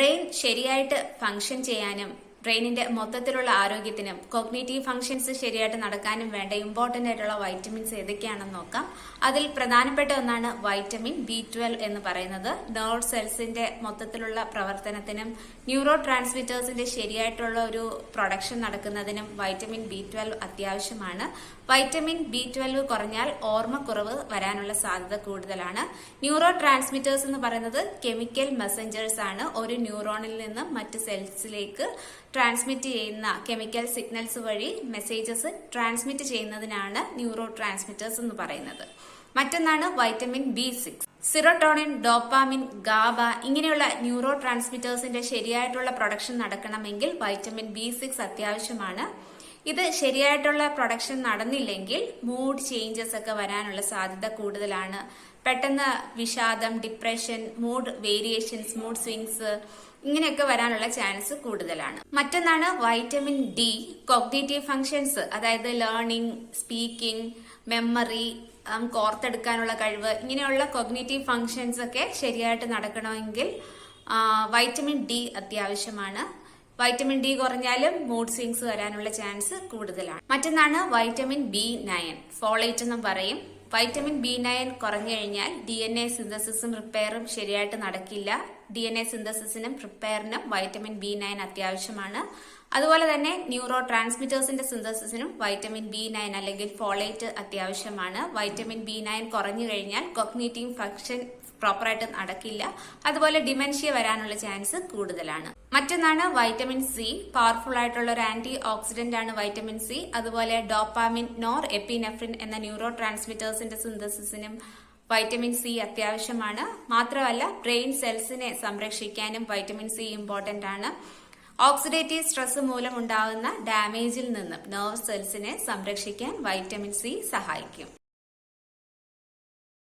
Brain ശരിയായിട്ട് function ചെയ്യാനും ബ്രെയിനിന്റെ മൊത്തത്തിലുള്ള ആരോഗ്യത്തിനും കോഗ്നേറ്റീവ് ഫംഗ്ഷൻസ് ശരിയായിട്ട് നടക്കാനും വേണ്ട ഇമ്പോർട്ടന്റ് ആയിട്ടുള്ള വൈറ്റമിൻസ് ഏതൊക്കെയാണെന്ന് നോക്കാം. അതിൽ പ്രധാനപ്പെട്ട ഒന്നാണ് വൈറ്റമിൻ ബി ട്വൽവ് എന്ന് പറയുന്നത്. നേർവ് സെൽസിന്റെ മൊത്തത്തിലുള്ള പ്രവർത്തനത്തിനും ന്യൂറോ ട്രാൻസ്മിറ്റേഴ്സിന്റെ ശരിയായിട്ടുള്ള ഒരു പ്രൊഡക്ഷൻ നടക്കുന്നതിനും വൈറ്റമിൻ ബി ട്വൽവ് അത്യാവശ്യമാണ്. വൈറ്റമിൻ ബി ട്വൽവ് കുറഞ്ഞാൽ ഓർമ്മക്കുറവ് വരാനുള്ള സാധ്യത കൂടുതലാണ്. ന്യൂറോ ട്രാൻസ്മിറ്റേഴ്സ് എന്ന് പറയുന്നത് കെമിക്കൽ മെസ്സഞ്ചേഴ്സ് ആണ്. ഒരു ന്യൂറോണിൽ നിന്ന് മറ്റ് സെൽസിലേക്ക് ട്രാൻസ്മിറ്റ് ചെയ്യുന്ന കെമിക്കൽ സിഗ്നൽസ് വഴി മെസ്സേജസ് ട്രാൻസ്മിറ്റ് ചെയ്യുന്നതിനാണ് ന്യൂറോ ട്രാൻസ്മിറ്റേഴ്സ് എന്ന് പറയുന്നത്. മറ്റൊന്നാണ് vitamin B six serotonin dopamine GABA ഇങ്ങനെയുള്ള ന്യൂറോ ട്രാൻസ്മിറ്റേഴ്സിന്റെ ശരിയായിട്ടുള്ള പ്രൊഡക്ഷൻ നടക്കണമെങ്കിൽ വൈറ്റമിൻ ബി സിക്സ് അത്യാവശ്യമാണ്. ഇത് ശരിയായിട്ടുള്ള പ്രൊഡക്ഷൻ നടന്നില്ലെങ്കിൽ മൂഡ് ചേഞ്ചസ് ഒക്കെ വരാനുള്ള സാധ്യത കൂടുതലാണ്. പെട്ടെന്ന് വിഷാദം depression mood variations mood swings ഇങ്ങനെയൊക്കെ വരാനുള്ള ചാൻസ് കൂടുതലാണ്. മറ്റൊന്നാണ് വൈറ്റമിൻ ഡി കോഗ്നേറ്റീവ് ഫങ്ഷൻസ് അതായത് ലേണിംഗ് സ്പീക്കിംഗ് മെമ്മറി നമുക്ക് ഓർത്തെടുക്കാനുള്ള കഴിവ് ഇങ്ങനെയുള്ള കോഗ്നേറ്റീവ് ഫങ്ഷൻസ് ഒക്കെ ശരിയായിട്ട് നടക്കണമെങ്കിൽ വൈറ്റമിൻ ഡി അത്യാവശ്യമാണ്. വൈറ്റമിൻ ഡി കുറഞ്ഞാലും മൂഡ് സ്വിങ്സ് വരാനുള്ള ചാൻസ് കൂടുതലാണ്. മറ്റൊന്നാണ് വൈറ്റമിൻ ബി നയൻ ഫോളേറ്റ് എന്നും പറയും. വൈറ്റമിൻ ബി നയൻ കുറഞ്ഞു കഴിഞ്ഞാൽ ഡി എൻ എ സിന്തസിസും റിപ്പയറും ശരിയായിട്ട് നടക്കില്ല. ഡി എൻ എ സിന്തസിസിനും പ്രിപ്പയറിനും വൈറ്റമിൻ ബി നയൻ അത്യാവശ്യമാണ്. അതുപോലെ തന്നെ ന്യൂറോ ട്രാൻസ്മിറ്റേഴ്സിന്റെ സിന്തസിസിനും വൈറ്റമിൻ ബി നയൻ അല്ലെങ്കിൽ ഫോളേറ്റ് അത്യാവശ്യമാണ്. വൈറ്റമിൻ ബി നയൻ കുറഞ്ഞു കഴിഞ്ഞാൽ കൊഗ്നേറ്റീവ് ഫംഗ്ഷൻ പ്രോപ്പറായിട്ട് നടക്കില്ല. അതുപോലെ ഡിമെൻഷ്യ വരാനുള്ള ചാൻസ് കൂടുതലാണ്. മറ്റൊന്നാണ് വൈറ്റമിൻ സി പവർഫുൾ ആയിട്ടുള്ള ഒരു ആന്റി ഓക്സിഡന്റ് ആണ് വൈറ്റമിൻ സി അതുപോലെ ഡോപ്പാമിൻ നോർ എപ്പിനെഫ്രിൻ എന്ന ന്യൂറോ ട്രാൻസ്മിറ്റേഴ്സിന്റെ സിന്തസിസിനും വൈറ്റമിൻ സി അത്യാവശ്യമാണ്. മാത്രമല്ല ബ്രെയിൻ സെൽസിനെ സംരക്ഷിക്കാനും വൈറ്റമിൻ സി ഇമ്പോർട്ടന്റ് ആണ്. ഓക്സിഡേറ്റീവ് സ്ട്രെസ് മൂലം ഉണ്ടാകുന്ന ഡാമേജിൽ നിന്നും നെർവ് സെൽസിനെ സംരക്ഷിക്കാൻ വൈറ്റമിൻ സി സഹായിക്കും.